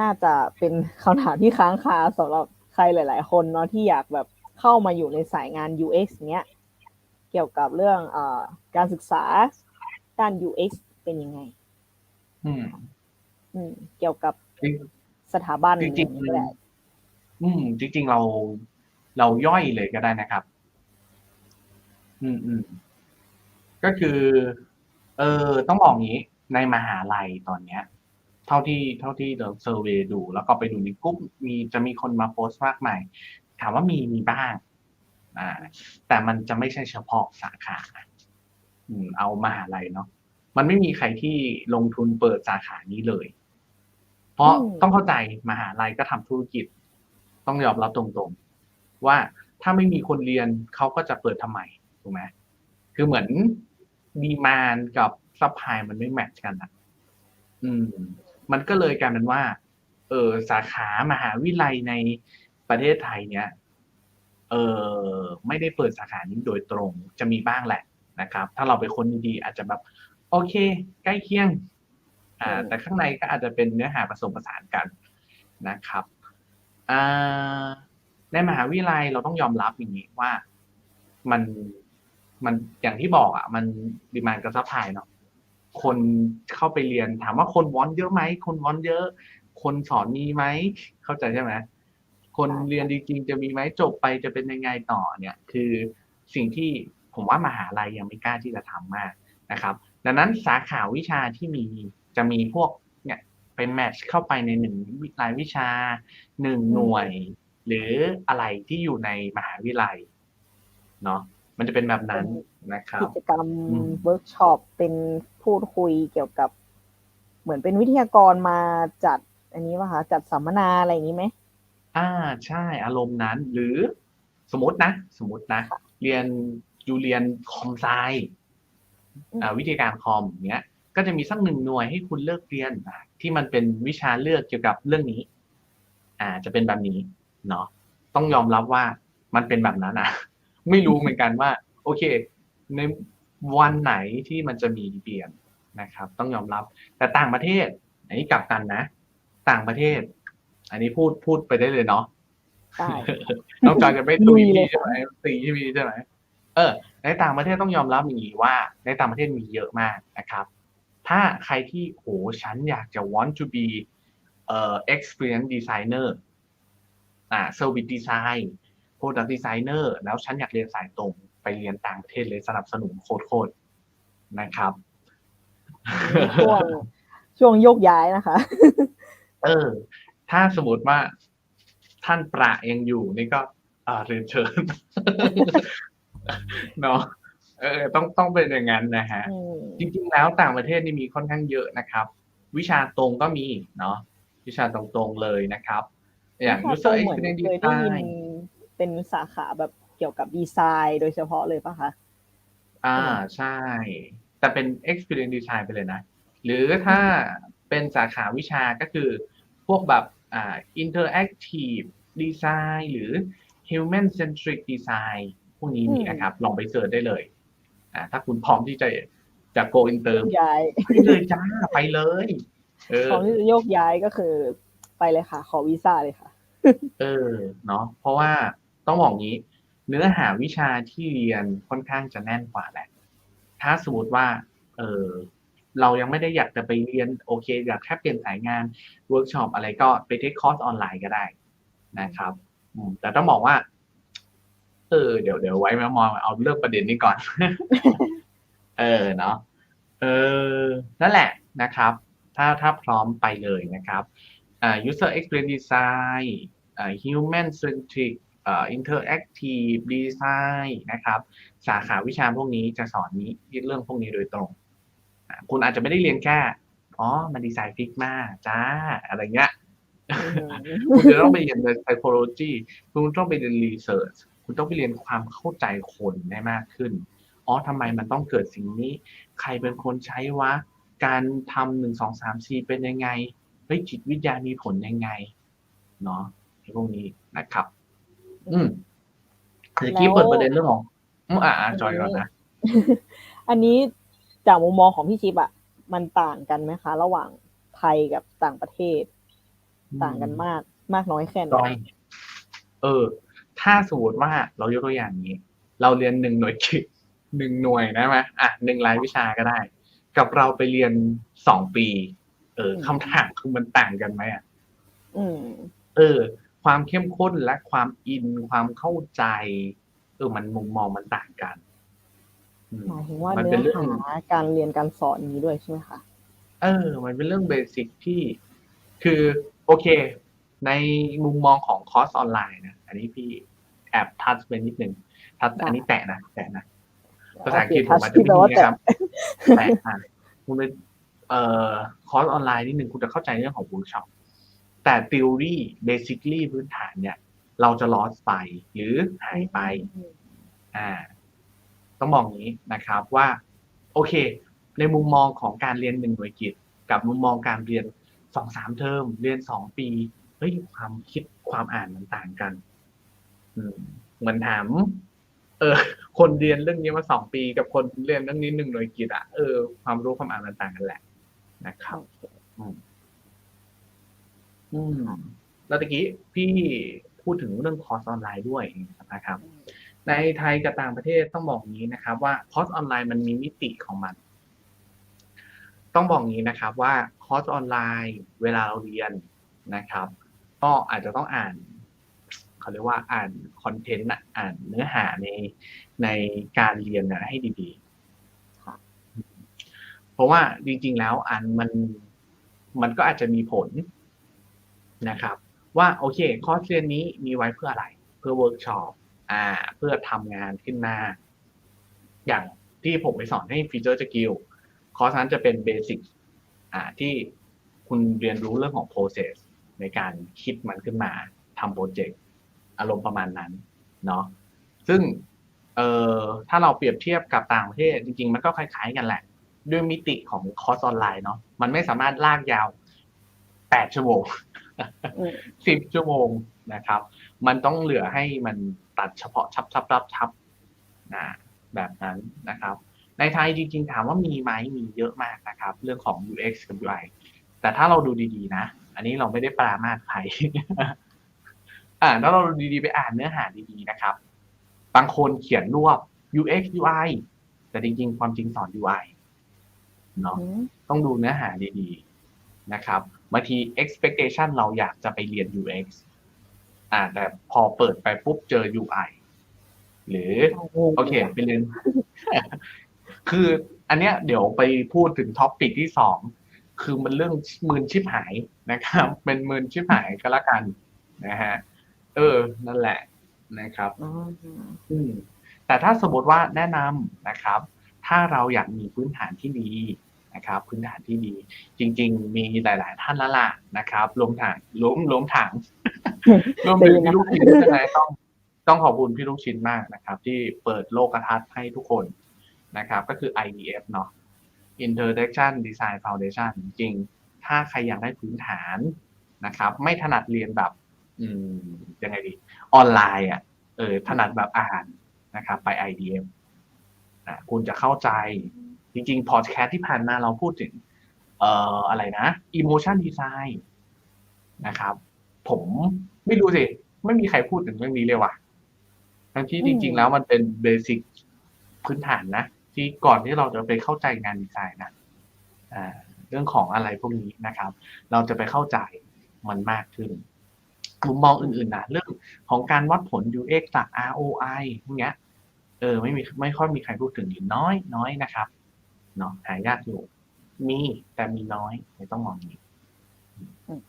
น่าจะเป็นคำถามที่ค้างคาสำหรับใครหลาย ๆ คนเนาะที่อยากแบบเข้ามาอยู่ในสายงาน UX เนี้ยเกี่ยวกับเรื่องเอ่อการศึกษาด้าน UX เป็นยังไง อืม อืม เกี่ยวกับจริงสถาบันจริงๆอย่างนี้ก็ได้อืม จริง ๆ เราเราย่อยเลยก็ได้นะครับ อืมอืมก็คือ เออต้องบอกงี้ในมหาลัยตอนเนี้ย เท่าที่เท่าที่เราเซอร์เวยดูแล้วก็ไปดูในกลุ่มมีจะมีคนมาโพสต์มากมายถามว่ามีมีบ้างอ่าแต่มันจะไม่ใช่เฉพาะสาขาอืมเอามหาลัยเนาะมันไม่มีใครที่ลงทุนเปิดสาขานี้เลย เพราะอืมต้องเข้าใจมหาลัยก็ทำธุรกิจ ต้องยอมรับตรงๆ ว่าถ้าไม่มีคนเรียนเขาก็จะเปิดทำไมถูกไหมคือเหมือนดีมานกับซัพพลายมันไม่แมทช์กันอะ อืม มันก็เลยกลายเป็นว่า เออสาขามหาวิทยาลัยในประเทศไทยเนี่ยเออไม่ได้เปิดสาขานี้โดยตรงจะมีบ้างแหละนะครับ ถ้าเราไปค้นดีๆอาจจะแบบโอเค ใกล้เคียง อ่าอืมแต่ข้างในก็อาจจะเป็นเนื้อหาผสมผสานกันนะครับอ่าในมหาวิทยาลัยเราต้องยอมรับอย่างนี้ว่ามันมันอย่างที่บอกอะ มันดีมานกับซัพพลายเนาะ คนเข้าไปเรียน ถามว่าคนวอนเยอะไหมคนวอนเยอะ คนสอนมีไหมเข้าใจใช่ไหมคนเรียนจริงๆจะมีไหมจบไปจะเป็นยังไงต่อเนี่ย คือสิ่งที่ผมว่ามหาลัยยังไม่กล้าที่จะทำมากนะครับ ดังนั้นสาขาวิชาที่มีจะมีพวกเนี่ยเป็นแมทช์เข้าไปในหนึ่งรายวิชาหนึ่งหน่วย หรืออะไรที่อยู่ในมหาวิทยาลัยเนาะ มันจะเป็นแบบนั้นนะครับกิจกรรมอืมเวิร์กช็อปเป็นพูดคุยเกี่ยวกับ เหมือนเป็นวิทยากรมาจัด อันนี้ป่ะคะจัดสัมมนาอะไรอย่างนี้ไหมอ่าใช่อารมณ์นั้น หรือสมมตินะ สมมตินะ เรียนอยู่เรียนคอมไซอืมอ่าวิธีการคอมเนี้ย ก็จะมีสักหนึ่งหน่วยให้คุณเลือกเรียนอะที่มันเป็นวิชาเลือกเกี่ยวกับเรื่องนี้ อ่า จะเป็นแบบนี้เนาะต้องยอมรับว่ามันเป็นแบบนั้นอะ ไม่รู้เหมือนกันว่า โอเค ในวันไหนที่มันจะมีเปลี่ยนนะครับ ต้องยอมรับ แต่ต่างประเทศ อันนี้กลับกันนะ ต่างประเทศ อันนี้พูดพูดไปได้เลยเนาะได้น้องจอยจะไม่ตุยลุยเลยพี่ใช่ไหมตีใช่ไหมใช่ไหมเออ ในต่างประเทศต้องยอมรับอย่างนี้ว่า ในต่างประเทศมีเยอะมากนะครับ ถ้าใครที่โหฉันอยากจะ want to be เอ่อ experience designer อ่า service design product designer แล้วฉันอยากเรียนสายตรงไปเรียนต่างประเทศเลยสนับสนุนโคตรๆนะครับ ช่วงช่วงโยกย้ายนะคะ เออ ถ้าสมมติว่าท่านประยังอยู่นี่ก็อ่าเรียนเชิญเนาะเออต้องต้องเป็นอย่างนั้นนะฮะอืมจริงๆแล้วต่างประเทศนี่มีค่อนข้างเยอะนะครับ วิชาตรงก็มีเนาะวิชาตรงๆเลยนะครับ อย่างวิ user ชาตรงเหมือน experience เคยได้ยิน design เป็นสาขาแบบเกี่ยวกับดีไซน์โดยเฉพาะเลยป่ะคะ อ่าใช่ แต่เป็น experience design ไปเลยนะ หรือถ้าเป็นสาขาวิชาก็คือพวกแบบอ่า interactive design หรือ human centric design พวกนี้มีอืมนะครับ ลองไปเสิร์ชได้เลยอ่าถ้าคุณพร้อมที่จะจะ go inter ย้ายไปเลยจ้าไปเลยเออของที่จะโยกย้ายก็คือไปเลยค่ะ ขอวีซ่าเลยค่ะ เออเนาะเพราะว่า ต้องบอกงี้ เนื้อหาวิชาที่เรียนค่อนข้างจะแน่นกว่าแหละ ถ้าสมมติว่า เออเรายังไม่ได้อยากจะไปเรียนโอเค อยากแค่เปลี่ยนสายงานเวิร์กช็อปอะไรก็ไปเทคคอร์สออนไลน์ก็ได้นะครับแต่ต้องบอกว่า เออ เดี๋ยวเดี๋ยวไว้มามองเอาเรื่องประเด็นนี้ก่อน เออเนาะเออ นั่นแหละนะครับ ถ้าถ้าพร้อมไปเลยนะครับอ่า user experience design อ่า human centric อ่า interactive design นะครับ สาขาวิชาพวกนี้จะสอนนี้เรื่องพวกนี้โดยตรงอ่าคุณอาจจะไม่ได้เรียนแค่อ๋อ มันดีไซน์ฟิกมาจ้า อะไรเงี้ย คุณจะต้องไปเรียน psychology คุณต้องไปเรียน research คุณต้องไปเรียนความเข้าใจคนได้มากขึ้น อ๋อทำไมมันต้องเกิดสิ่งนี้ ใครเป็นคนใช้วะ การทำหนึ่งสองสามสี่เป็นยังไง เฮ้ยจิตวิทยามีผลยังไง เนาะไอ้พวกนี้นะครับ อืมเดี๋ยวกี้เปิดประเด็นเรื่องของอืมอ่าอ่าจอยก่อนนะ อันนี้จากมุมมองของพี่ชิปอะมันต่างกันไหมคะ ระหว่างไทยกับต่างประเทศ ต่างกันมากมากน้อยแค่ไหนก็เออ ถ้าสมมติว่าเรายกตัวอย่างนี้ เราเรียนหนึ่งหน่วยกิตหนึ่งหน่วยได้ไหมอะหนึ่งรายวิชาก็ได้ กับเราไปเรียนสองปี เออคำถามคือมันต่างกันไหมอะอืมเออ ความเข้มข้นและความอินความเข้าใจเออมันมุมมองมันต่างกันอืมหมายถึงว่ามันเนื้เป็นอเรื่องหาการเรียนการสอนนี้ด้วยใช่ไหมคะเออ มันเป็นเรื่องเบสิกที่คือโอเค ในมุมมองของคอร์สออนไลน์นะอันนี้พี่แอบทัชไปนิดนึงทัชได้อันนี้แตะนะแตะนะภาษาอังกฤษผมโเคอาจจะไม่แปลดีว่านะครับแต่แต่อะคุณเป็นเอ่อคอร์สออนไลน์นิดนึงคุณจะเข้าใจเรื่องของ workshop แต่ theory basically พื้นฐานเนี่ย เราจะ lost ไปหรือหายไป อ่า ต้องบอกอย่างนี้นะครับว่า โอเค ในมุมมองของการเรียนหนึ่งหน่วยกิจ กับมุมมองการเรียนสองสามเทอม เรียนสองปี เฮ้ย ความคิดความอ่านมันต่างกัน อืมเหมือนถาม เออ คนเรียนเรื่องนี้มาสองปี กับคนเรียนเรื่องนี้หนึ่งหน่วยกิจอะเออ ความรู้ความอ่านมันต่างกันแหละ นะครับ อืม อืมแล้วตะกี้พี่พูดถึงเรื่องคอร์สออนไลน์ด้วยนะครับ ในไทยกับต่างประเทศต้องบอกอย่างนี้นะครับ ว่าคอร์สออนไลน์มันมีมิติของมัน ต้องบอกอย่างนี้นะครับ ว่าคอร์สออนไลน์เวลาเราเรียนนะครับ ก็อาจจะต้องอ่านเขาเรียกว่าอ่านคอนเทนต์อะอ่านเนื้อหาในในการเรียนนะให้ดีค่ะๆเพราะว่าจริงๆแล้วอ่านมันมันก็อาจจะมีผล นะครับ ว่าโอเคคอร์สเรียนนี้มีไว้เพื่ออะไร เพื่อเวิร์กช็อปอ่า เพื่อทำงานขึ้นมา อย่างที่ผมไปสอนให้ฟีเจอร์สกิลคอร์สนั้นจะเป็นเบสิกอ่าที่คุณเรียนรู้เรื่องของ process ในการคิดมันขึ้นมาทำโปรเจกต์อารมณ์ประมาณนั้นเนาะซึ่งเอ่อถ้าเราเปรียบเทียบกับต่างประเทศจริง ๆ มันก็คล้าย ๆ กันแหละ ด้วยมิติของคอร์สออนไลน์เนาะมันไม่สามารถลากยาวแปดชั่วโมง สิบชั่วโมงนะครับ มันต้องเหลือให้มันตัดเฉพาะชับชับชับชับนะแบบนั้นนะครับ ในไทยจริงๆถามว่ามีไหมมีเยอะมากนะครับ เรื่องของ UX กับ UI แต่ถ้าเราดูดีๆนะ อันนี้เราไม่ได้ปรามาสใครอ่าถ้าเราดูดีๆไปอ่านเนื้อหาดีๆนะครับ บางคนเขียนรวบ UX UI แต่จริงๆ ความจริงสอน UI เนาะอืมต้องดูเนื้อหาดีๆนะครับ บางที expectation เราอยากจะไปเรียน UX อ่า แต่พอเปิดไปปุ๊บเจอ UI หรือโอเคไปเรียนคืออันเนี้ยเดี๋ยวไปพูดถึงท็อปปิกที่สองคือมันเรื่องมืนชิบหายนะครับ เป็นมืนชิบหายก็แล้วกันนะฮะเออ นั่นแหละนะครับอ๋ออืมแต่ถ้าสมมติว่าแนะนำนะครับ ถ้าเราอยากมีพื้นฐานที่ดี นะครับพื้นฐานที่ดี จริง ๆ มีหลาย ๆ ท่านและล่ะนะครับรวมถังรวมรวมถังรวมถึงพี่ลูกชิ้นใช่ไหมต้องต้องขอบคุณพี่ลูกชิ้นมากนะครับ ที่เปิดโลกทัศน์ให้ทุกคนนะครับ ก็คือ IDF เนาะ Introduction Design Foundation จริงๆ ถ้าใครอยากได้พื้นฐานนะครับ ไม่ถนัดเรียนแบบ อืมยังไงดี ออนไลน์อะเออถนัดแบบอ่านนะครับ ไป IDF อะคุณจะเข้าใจ จริงๆพอดแคสต์ที่ผ่านมาเราพูดถึง เอ่ออะไรนะ emotion design นะครับ ผมไม่รู้สิ ไม่มีใครพูดถึงเรื่องนี้เลยว่ะ ทั้งที่จริง ๆ แล้วมันเป็นเบสิกพื้นฐานนะ ที่ก่อนที่เราจะไปเข้าใจงานดีไซน์นะอ่าเรื่องของอะไรพวกนี้นะครับ เราจะไปเข้าใจมันมากขึ้นมุมมองอื่นๆนะเรื่องของการวัดผล UX จาก ROI พวกเนี้ยเออไม่มีไม่ค่อยมีใครพูดถึงหรือน้อยน้อยนะครับ เนาะหายากอยู่ มีแต่มีน้อยต้องมองอย่างนี้